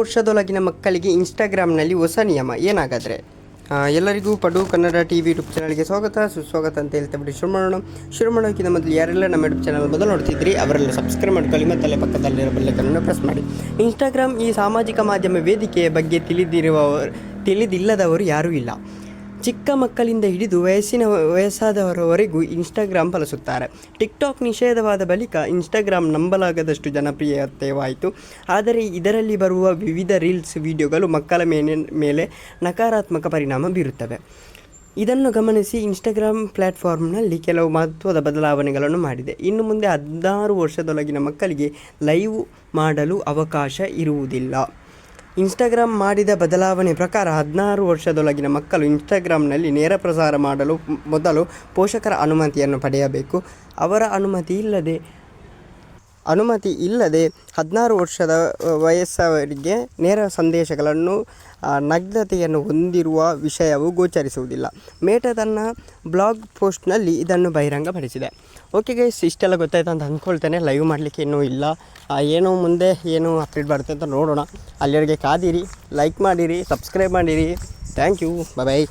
ವರ್ಷದೊಳಗಿನ ಮಕ್ಕಳಿಗೆ ಇನ್ಸ್ಟಾಗ್ರಾಮ್ನಲ್ಲಿ ಹೊಸ ನಿಯಮ ಏನಾಗಾದರೆ? ಎಲ್ಲರಿಗೂ ಪಡು ಕನ್ನಡ ಟಿ ವಿ ಯೂಟ್ಯೂಬ್ ಚಾನಲ್ಗೆ ಸ್ವಾಗತ, ಸುಸ್ವಾಗತ ಅಂತ ಹೇಳ್ತಾ ಬಿಟ್ಟು ಶುರು ಮಾಡೋಣ ಶುರು ಮಾಡೋಕ್ಕಿಂತ ಮೊದಲು ಯಾರೆಲ್ಲ ನಮ್ಮ ಯೂಟ್ಯೂಬ್ ಚಾನಲ್ ಮೊದಲು ನೋಡ್ತಿದ್ರಿ, ಅವರೆಲ್ಲ ಸಬ್ಸ್ಕ್ರೈಬ್ ಮಾಡ್ಕೊಳ್ಳಿ ಮತ್ತು ಅಲ್ಲೇ ಪಕ್ಕದಲ್ಲಿರೋ ಬೆಲ್ಲೈಕನ್ನು ಪ್ರೆಸ್ ಮಾಡಿ. ಇನ್ಸ್ಟಾಗ್ರಾಮ್ ಈ ಸಾಮಾಜಿಕ ಮಾಧ್ಯಮ ವೇದಿಕೆಯ ಬಗ್ಗೆ ತಿಳಿದಿರುವವರು ತಿಳಿದಿಲ್ಲದವರು ಯಾರೂ ಇಲ್ಲ. ಚಿಕ್ಕ ಮಕ್ಕಳಿಂದ ಹಿಡಿದು ವಯಸ್ಸಿನ ವಯಸ್ಸಾದವರವರೆಗೂ ಇನ್ಸ್ಟಾಗ್ರಾಮ್ ಬಳಸುತ್ತಾರೆ. ಟಿಕ್ಟಾಕ್ ನಿಷೇಧವಾದ ಬಳಿಕ ಇನ್ಸ್ಟಾಗ್ರಾಮ್ ನಂಬಲಾಗದಷ್ಟು ಜನಪ್ರಿಯತೆವಾಯಿತು. ಆದರೆ ಇದರಲ್ಲಿ ಬರುವ ವಿವಿಧ ರೀಲ್ಸ್ ವಿಡಿಯೋಗಳು ಮಕ್ಕಳ ಮೇಲೆ ಮೇಲೆ ನಕಾರಾತ್ಮಕ ಪರಿಣಾಮ ಬೀರುತ್ತವೆ. ಇದನ್ನು ಗಮನಿಸಿ ಇನ್ಸ್ಟಾಗ್ರಾಮ್ ಪ್ಲ್ಯಾಟ್ಫಾರ್ಮ್ನಲ್ಲಿ ಕೆಲವು ಮಹತ್ವದ ಬದಲಾವಣೆಗಳನ್ನು ಮಾಡಿದೆ. ಇನ್ನು ಮುಂದೆ ಹದಿನಾರು ವರ್ಷದೊಳಗಿನ ಮಕ್ಕಳಿಗೆ ಲೈವ್ ಮಾಡಲು ಅವಕಾಶ ಇರುವುದಿಲ್ಲ. ಇನ್ಸ್ಟಾಗ್ರಾಮ್ ಮಾಡಿದ ಬದಲಾವಣೆ ಪ್ರಕಾರ ಹದಿನಾರು ವರ್ಷದೊಳಗಿನ ಮಕ್ಕಳು ಇನ್ಸ್ಟಾಗ್ರಾಮ್ನಲ್ಲಿ ನೇರ ಪ್ರಸಾರ ಮಾಡಲು, ಮೊದಲು ಪೋಷಕರ ಅನುಮತಿಯನ್ನು ಪಡೆಯಬೇಕು. ಅವರ ಅನುಮತಿ ಇಲ್ಲದೆ ಅನುಮತಿ ಇಲ್ಲದೆ ಹದಿನಾರು ವರ್ಷದ ವಯಸ್ಸವರಿಗೆ ನೇರ ಸಂದೇಶಗಳನ್ನು ನಗ್ನತೆಯನ್ನು ಹೊಂದಿರುವ ವಿಷಯವು ಗೋಚರಿಸುವುದಿಲ್ಲ. ಮೇಟ ತನ್ನ ಬ್ಲಾಗ್ ಪೋಸ್ಟ್ನಲ್ಲಿ ಇದನ್ನು ಬಹಿರಂಗಪಡಿಸಿದೆ. ಓಕೆ ಗೈಸ್ ಇಷ್ಟೆಲ್ಲ ಗೊತ್ತಾಯ್ತು ಅಂತ ಅಂದ್ಕೊಳ್ತೇನೆ. ಲೈವ್ ಮಾಡಲಿಕ್ಕೆ ಇನ್ನೂ ಇಲ್ಲ. ಏನೋ ಮುಂದೆ ಏನು ಅಪ್ಡೇಟ್ ಬರುತ್ತೆ ಅಂತ ನೋಡೋಣ. ಅಲ್ಲಿವರೆಗೆ ಕಾದಿರಿ ಲೈಕ್ ಮಾಡಿರಿ ಸಬ್ಸ್ಕ್ರೈಬ್ ಮಾಡಿರಿ. Thank you bye